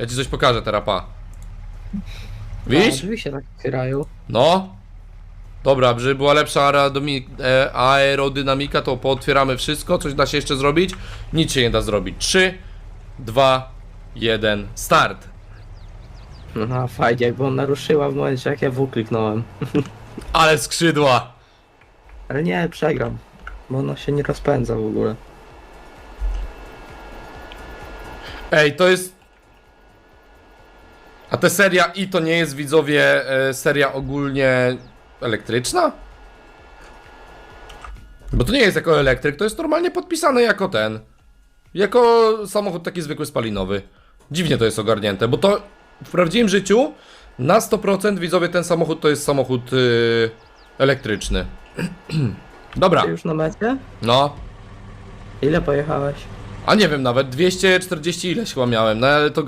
Ja ci coś pokażę teraz, pa. A, Widzisz? drzwi się tak otwierają. No. Dobra, żeby była lepsza aerodomi- e, aerodynamika, to pootwieramy wszystko. Coś da się jeszcze zrobić? Nic się nie da zrobić. 3, 2, 1, start. No fajnie, bo ona ruszyła w momencie jak ja W kliknąłem. Ale skrzydła. Ale nie, przegram. Bo ona się nie rozpędza w ogóle. Ej, to jest. A ta seria i to nie jest widzowie e, seria ogólnie elektryczna? Bo to nie jest jako elektryk, to jest normalnie podpisane jako ten. Jako samochód taki zwykły spalinowy. Dziwnie to jest ogarnięte, bo to w prawdziwym życiu na 100% widzowie ten samochód to jest samochód yy, elektryczny. Dobra, Ty już na mecie? no. Ile pojechałeś? A nie wiem nawet, 240 ileś chyba miałem, no ale to